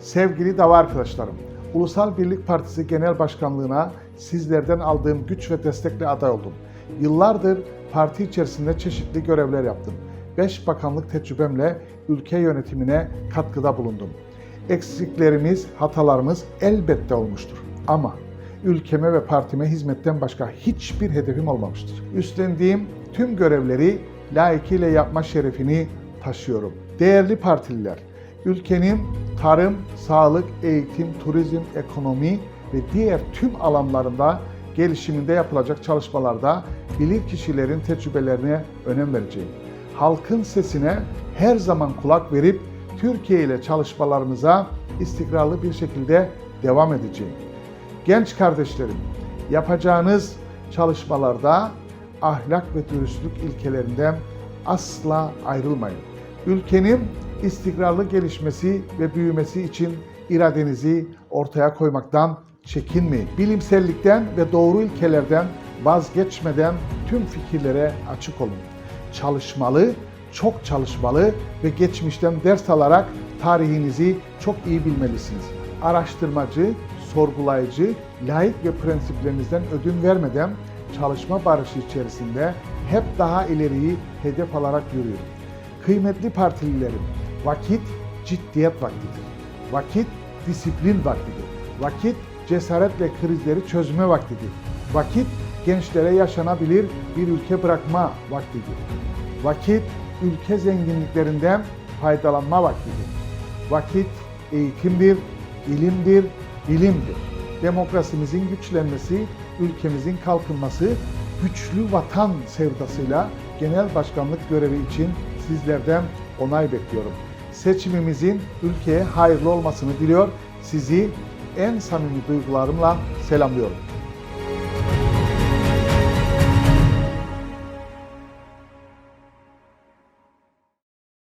Sevgili dava arkadaşlarım, Ulusal Birlik Partisi Genel Başkanlığına sizlerden aldığım güç ve destekle aday oldum. Yıllardır parti içerisinde çeşitli görevler yaptım. 5 bakanlık tecrübemle ülke yönetimine katkıda bulundum. Eksiklerimiz, hatalarımız elbette olmuştur. Ama ülkeme ve partime hizmetten başka hiçbir hedefim olmamıştır. Üstlendiğim tüm görevleri layıkıyla yapma şerefini taşıyorum. Değerli partililer, ülkenin tarım, sağlık, eğitim, turizm, ekonomi ve diğer tüm alanlarında gelişiminde yapılacak çalışmalarda bilir kişilerin tecrübelerine önem vereceğim. Halkın sesine her zaman kulak verip Türkiye ile çalışmalarımıza istikrarlı bir şekilde devam edeceğim. Genç kardeşlerim, yapacağınız çalışmalarda ahlak ve dürüstlük ilkelerinden asla ayrılmayın. Ülkenin istikrarlı gelişmesi ve büyümesi için iradenizi ortaya koymaktan çekinmeyin. Bilimsellikten ve doğru ilkelerden vazgeçmeden tüm fikirlere açık olun. Çalışmalı, çok çalışmalı ve geçmişten ders alarak tarihinizi çok iyi bilmelisiniz. Araştırmacı, sorgulayıcı, layık ve prensiplerinizden ödün vermeden çalışma barışı içerisinde hep daha ileriyi hedef alarak yürüyorum. Kıymetli partililerim, vakit ciddiyet vaktidir. Vakit disiplin vaktidir. Vakit cesaretle krizleri çözme vaktidir. Vakit gençlere yaşanabilir bir ülke bırakma vaktidir. Vakit ülke zenginliklerinden faydalanma vaktidir. Vakit eğitimdir, ilimdir, bilimdir. Demokrasimizin güçlenmesi, ülkemizin kalkınması, güçlü vatan sevdasıyla genel başkanlık görevi için sizlerden onay bekliyorum. Seçimimizin ülkeye hayırlı olmasını diliyor. Sizi en samimi duygularımla selamlıyorum.